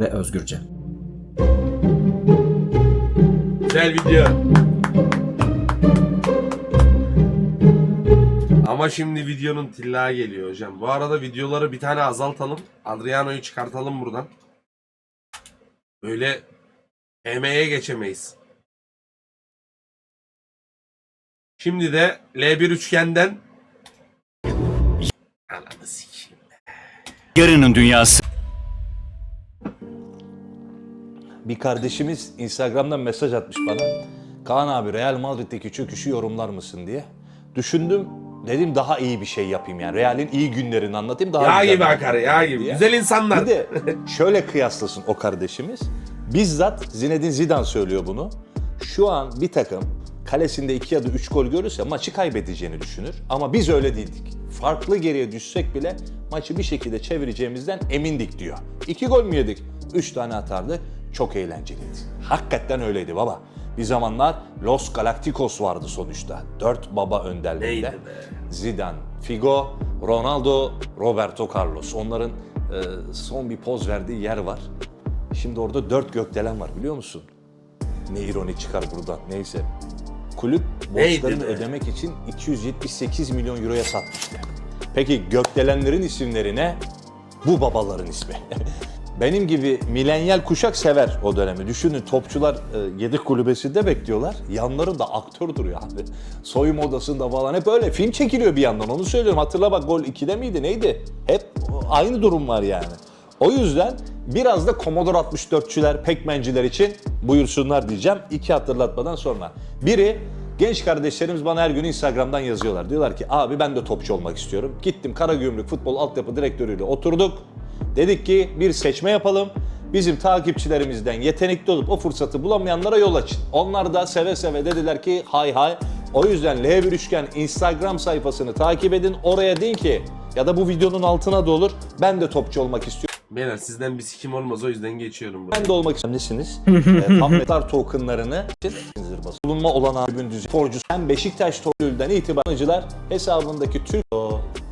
ve özgürce. Güzel video. Ama şimdi videonun tilla geliyor hocam. Bu arada videoları bir tane azaltalım. Adriano'yu çıkartalım buradan. Böyle emeğe geçemeyiz. Şimdi de L1 üçgenden Ananı sikeyim. Yarının dünyası. Bir kardeşimiz Instagram'dan mesaj atmış bana. Kaan abi Real Madrid'deki çöküşü yorumlar mısın diye. Düşündüm dedim daha iyi bir şey yapayım yani. Real'in iyi günlerini anlatayım daha Yağ güzel gibi akar yağ gibi. diye. Güzel insanlar. Bir de şöyle kıyaslasın o kardeşimiz. Bizzat Zinedine Zidane söylüyor bunu. Şu an bir takım kalesinde iki ya da üç gol görürse maçı kaybedeceğini düşünür. Ama biz öyle değildik. Farklı geriye düşsek bile maçı bir şekilde çevireceğimizden emindik diyor. İki gol mü yedik? Üç tane atardı. Çok eğlenceliydi. Hakikaten öyleydi baba. Bir zamanlar Los Galacticos vardı sonuçta. Dört baba önderliğinde. Zidane, Figo, Ronaldo, Roberto Carlos. Onların e, son bir poz verdiği yer var. Şimdi orada dört gökdelen var biliyor musun? Ne ironi çıkar buradan neyse. Kulüp borçlarını ödemek için 278 milyon euroya satmıştı. Peki gökdelenlerin isimleri ne? Bu babaların ismi. Benim gibi milenyal kuşak sever o dönemi. Düşünün topçular e, yedek kulübesinde bekliyorlar. Yanlarında aktör duruyor abi. Soyunma odasında falan hep öyle. Film çekiliyor bir yandan onu söylüyorum. Hatırla bak gol 2'de miydi neydi? Hep aynı durum var yani. O yüzden biraz da Commodore 64'çüler, Pac-Man'ciler için buyursunlar diyeceğim. İki hatırlatmadan sonra. Biri Genç kardeşlerimiz bana her gün Instagram'dan yazıyorlar. Diyorlar ki abi ben de topçu olmak istiyorum. Gittim Karagümrük Futbol Altyapı Direktörüyle oturduk. Dedik ki bir seçme yapalım. Bizim takipçilerimizden yetenekli olup o fırsatı bulamayanlara yol açın. Onlar da seve seve dediler ki hay hay. O yüzden L1 Üçgen Instagram sayfasını takip edin. Oraya deyin ki ya da bu videonun altına da olur. Ben de topçu olmak istiyorum. Beyler sizden bir sikim olmaz o yüzden geçiyorum buraya. Ben de olmak istemişsiniz. e, Tabletler tokenlarını bulunma olanağı ürün düzey sporcu hem Beşiktaş token'den itibaren hesabındaki Türk o,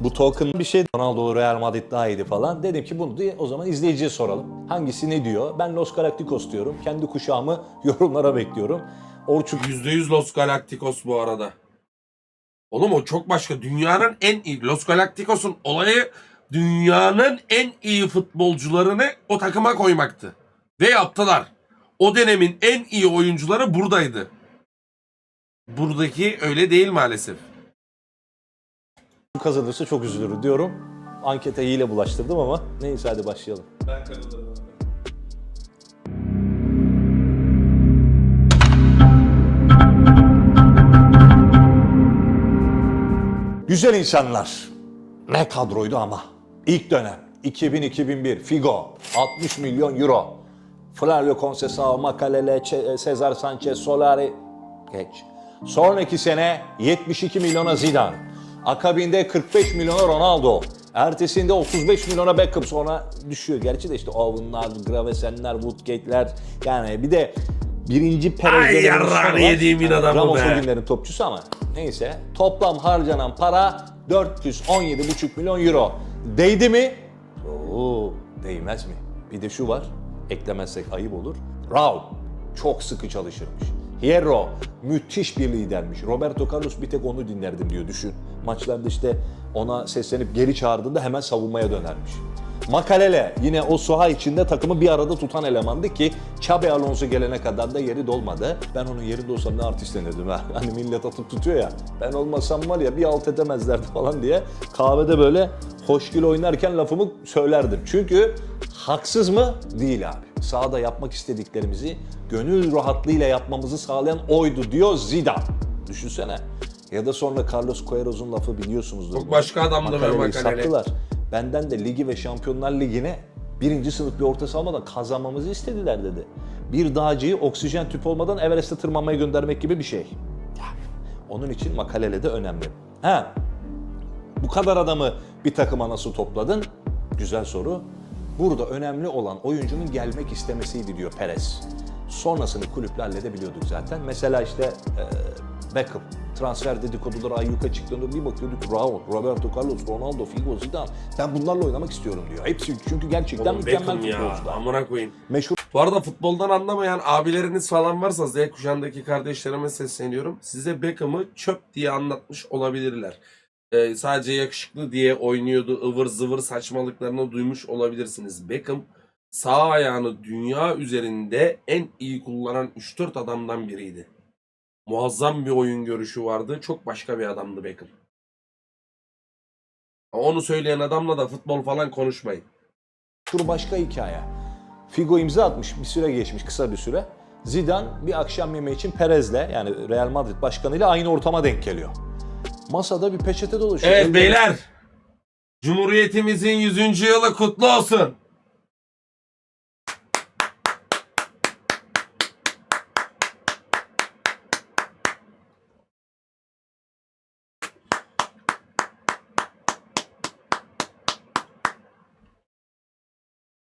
bu token bir şey Ronaldo Real Madrid daha iyiydi falan. Dedim ki bunu diye o zaman izleyiciye soralım. Hangisi ne diyor? Ben Los Galacticos diyorum. Kendi kuşağımı yorumlara bekliyorum. Orçun %100 Los Galacticos bu arada. Oğlum o çok başka. Dünyanın en iyi. Los Galacticos'un olayı dünyanın en iyi futbolcularını o takıma koymaktı. Ve yaptılar. O dönemin en iyi oyuncuları buradaydı. Buradaki öyle değil maalesef. Kazanırsa çok üzülür diyorum. Ankete hile bulaştırdım ama neyse hadi başlayalım. Güzel insanlar. Ne kadroydu ama. İlk dönem 2000-2001 Figo 60 milyon euro. Flavio Conceição, Makalele, Ç- Cesar Sanchez, Solari geç. Sonraki sene 72 milyona Zidane. Akabinde 45 milyona Ronaldo. Ertesinde 35 milyona Beckham sonra düşüyor. Gerçi de işte Owen'lar, Gravesen'ler, Woodgate'ler yani bir de birinci Perez Ay yarrağını var. yediğimin adamı Ramos be. o günlerin topçusu ama neyse. Toplam harcanan para 417,5 milyon euro. Değdi mi? Oo, değmez mi? Bir de şu var, eklemezsek ayıp olur. Raul çok sıkı çalışırmış. Hierro müthiş bir lidermiş. Roberto Carlos bir tek onu dinlerdim diyor düşün. Maçlarda işte ona seslenip geri çağırdığında hemen savunmaya dönermiş. Makalele yine o saha içinde takımı bir arada tutan elemandı ki Xabi Alonso gelene kadar da yeri dolmadı. Ben onun yerinde olsam ne artistlenirdim ha. Hani millet atıp tutuyor ya. Ben olmasam var ya bir alt edemezlerdi falan diye kahvede böyle hoşgül oynarken lafımı söylerdim. Çünkü haksız mı? Değil abi. Sahada yapmak istediklerimizi gönül rahatlığıyla yapmamızı sağlayan oydu diyor Zidane. Düşünsene. Ya da sonra Carlos Queiroz'un lafı biliyorsunuzdur. Çok başka adamdı be Makalele'yi Makalele. sattılar. Benden de ligi ve Şampiyonlar Ligi'ne birinci sınıf bir orta almadan kazanmamızı istediler dedi. Bir dağcıyı oksijen tüpü olmadan Everest'e tırmanmaya göndermek gibi bir şey. Onun için Makalele de önemli. Ha, bu kadar adamı bir takıma nasıl topladın? Güzel soru. Burada önemli olan oyuncunun gelmek istemesiydi diyor Perez. Sonrasını kulüple halledebiliyorduk zaten. Mesela işte e, Beckham transfer dedikoduları ayyuka çıktığında bir bakıyorduk Raul, Roberto Carlos, Ronaldo, Figo, Zidane. Ben bunlarla oynamak istiyorum diyor. Hepsi çünkü gerçekten Oğlum mükemmel futbolcular. Amına koyayım. Meşhur Bu arada futboldan anlamayan abileriniz falan varsa Z kuşağındaki kardeşlerime sesleniyorum. Size Beckham'ı çöp diye anlatmış olabilirler. Ee, sadece yakışıklı diye oynuyordu ıvır zıvır saçmalıklarını duymuş olabilirsiniz. Beckham sağ ayağını dünya üzerinde en iyi kullanan 3-4 adamdan biriydi. Muazzam bir oyun görüşü vardı. Çok başka bir adamdı Beckham. Onu söyleyen adamla da futbol falan konuşmayın. başka hikaye. Figo imza atmış bir süre geçmiş kısa bir süre. Zidane bir akşam yemeği için Perez'le yani Real Madrid başkanıyla aynı ortama denk geliyor. Masada bir peçete dolaşıyor. Evet Elde- beyler. Cumhuriyetimizin 100. yılı kutlu olsun.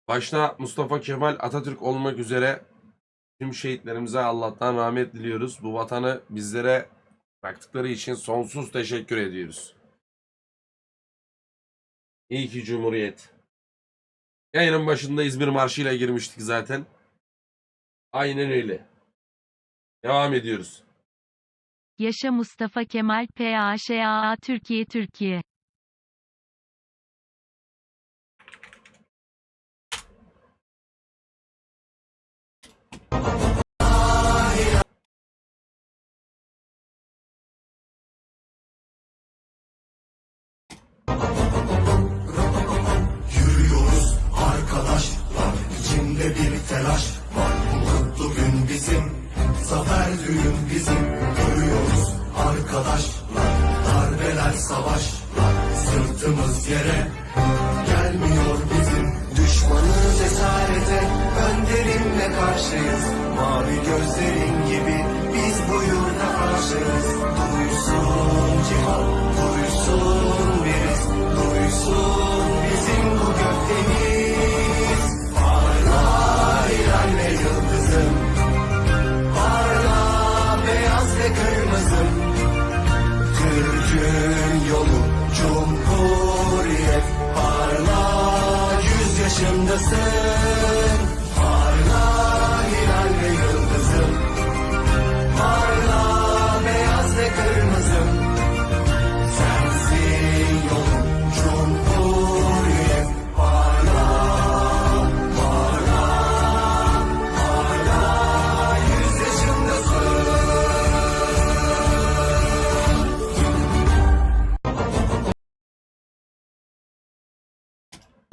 Başta Mustafa Kemal Atatürk olmak üzere tüm şehitlerimize Allah'tan rahmet diliyoruz. Bu vatanı bizlere bıraktıkları için sonsuz teşekkür ediyoruz. İyi ki Cumhuriyet. Yayının başında İzmir Marşı'yla girmiştik zaten. Aynen öyle. Devam ediyoruz. Yaşa Mustafa Kemal PAŞAA Türkiye Türkiye Sırtımız yere. Gelmiyor bizim Düşmanı cesarete. Önderimle karşıyız. Mavi gözlerin gibi Biz bu yurda aşığız. Duysun cihan Duysun biriz Duysun bizim bu gökdeniz Parla hilal ve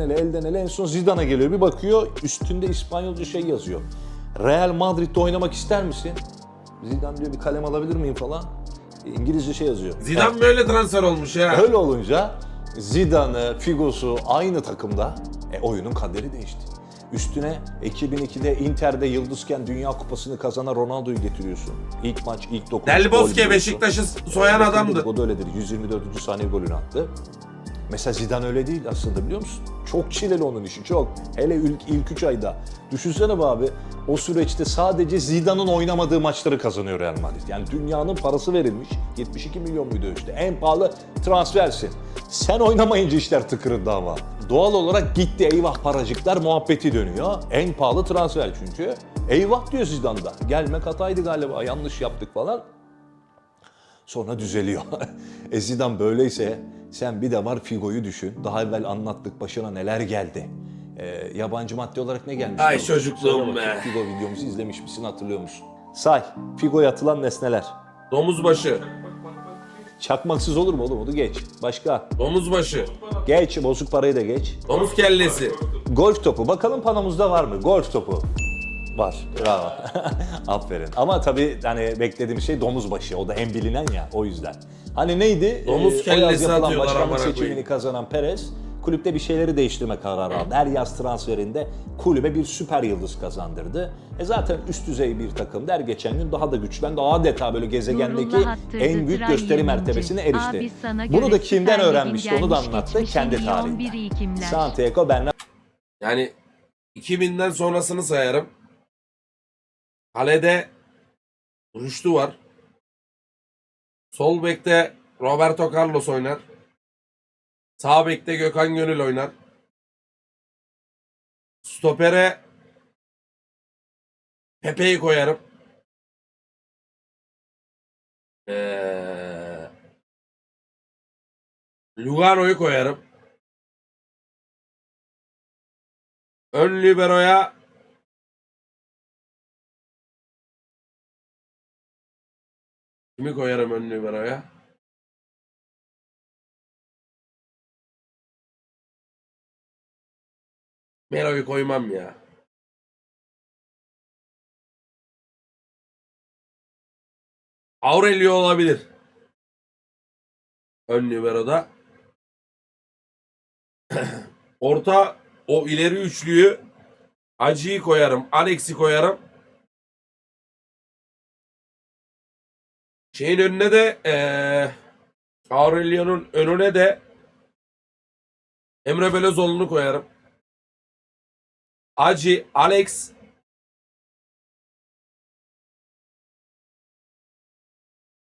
ele elden ele en son Zidane'a geliyor. Bir bakıyor üstünde İspanyolca şey yazıyor. Real Madrid'de oynamak ister misin? Zidane diyor bir kalem alabilir miyim falan. İngilizce şey yazıyor. Zidane böyle transfer olmuş ya. Öyle olunca Zidane'ı, Figo'su aynı takımda. E oyunun kaderi değişti. Üstüne 2002'de Inter'de yıldızken Dünya Kupası'nı kazanan Ronaldo'yu getiriyorsun. İlk maç, ilk dokunuş Del gol Bosque. Beşiktaş'ı soyan adamdı. O da öyledir. 124. saniye golünü attı. Mesela Zidane öyle değil aslında biliyor musun? Çok çileli onun işi çok. Hele ilk, ilk 3 ayda. Düşünsene be abi o süreçte sadece Zidane'ın oynamadığı maçları kazanıyor Real Madrid. Yani dünyanın parası verilmiş. 72 milyon muydu işte. En pahalı transfersin. Sen oynamayınca işler tıkırında ama. Doğal olarak gitti eyvah paracıklar muhabbeti dönüyor. En pahalı transfer çünkü. Eyvah diyor Zidane'da. Gelmek hataydı galiba yanlış yaptık falan. Sonra düzeliyor. e Zidane böyleyse sen bir de var Figo'yu düşün. Daha evvel anlattık başına neler geldi. E, yabancı madde olarak ne gelmiş? Ay çocukluğum be. Figo videomuzu izlemiş misin hatırlıyor musun? Say. Figo'ya atılan nesneler. Domuz başı. Çakmaksız olur mu oğlum onu geç. Başka. Domuz başı. Geç bozuk parayı da geç. Domuz kellesi. Golf topu. Bakalım panomuzda var mı? Golf topu. Var. Bravo. Aferin. Ama tabii hani beklediğim şey domuz başı. O da en bilinen ya o yüzden. Hani neydi? Domuz yaz kellesi yapılan atıyorlar başkanlık amına seçimini koyayım. kazanan Perez kulüpte bir şeyleri değiştirme kararı aldı. Her yaz transferinde kulübe bir süper yıldız kazandırdı. E zaten üst düzey bir takım der geçen gün daha da güçlen, daha adeta böyle gezegendeki en büyük gösteri mertebesine erişti. Bunu da kimden öğrenmişti onu da anlattı. Kendi kimler? Santiago Bernabéu Yani 2000'den sonrasını sayarım. Kalede Rüştü var. Sol bekte Roberto Carlos oynar. Sağ bekte Gökhan Gönül oynar. Stopere Pepe'yi koyarım. Ee, Lugano'yu koyarım. Ön libero'ya kimi koyarım ön libero'ya? Melo'yu koymam ya. Aurelio olabilir. Ön libero'da. Orta o ileri üçlüyü Acı'yı koyarım. Alex'i koyarım. Şeyin önüne de eee Aurelio'nun önüne de Emre Belözoğlu'nu koyarım. Acı, Alex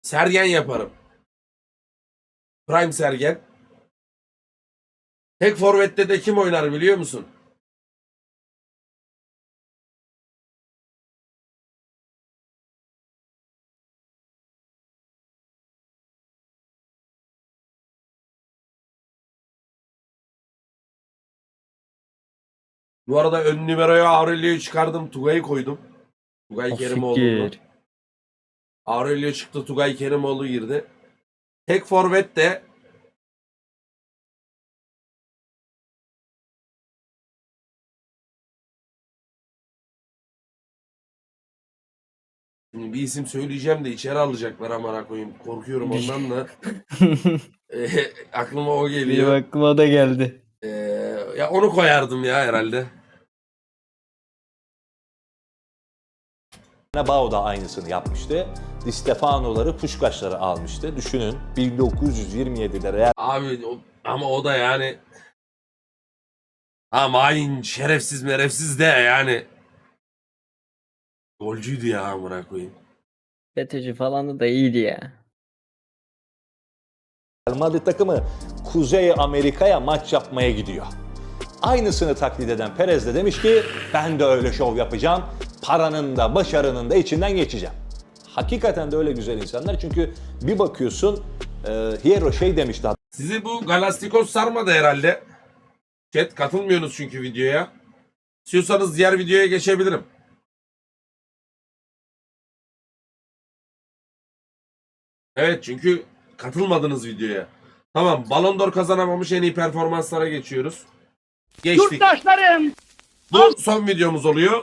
Sergen yaparım. Prime Sergen. Tek forvette de kim oynar biliyor musun? Bu arada ön numaraya Aurelio'yu çıkardım. Tugay'ı koydum. Tugay Kerimoğlu'nu. Aurelio çıktı. Tugay Kerimoğlu girdi. Tek forvet de Şimdi bir isim söyleyeceğim de içeri alacaklar amına koyayım. Korkuyorum ondan da. Eee, aklıma o Benim geliyor. aklıma da geldi. Eee, ya onu koyardım ya herhalde. Bao da aynısını yapmıştı. Di Stefano'ları, Puşkaşları almıştı. Düşünün 1927'de Real Abi o- ama o da yani ha main şerefsiz merefsiz de yani golcüydü ya amına koyayım. FETÖ'cü falan da iyiydi ya. Madrid takımı Kuzey Amerika'ya maç yapmaya gidiyor. Aynısını taklit eden Perez de demiş ki ben de öyle şov yapacağım. Paranın da başarının da içinden geçeceğim. Hakikaten de öyle güzel insanlar çünkü bir bakıyorsun e, Hierro şey demişti Sizi bu Galastikos sarmadı herhalde. Chat katılmıyorsunuz çünkü videoya. İstiyorsanız diğer videoya geçebilirim. Evet çünkü katılmadınız videoya. Tamam Ballon d'Or kazanamamış en iyi performanslara geçiyoruz. Geçtik. Yurttaşlarım Bu son videomuz oluyor.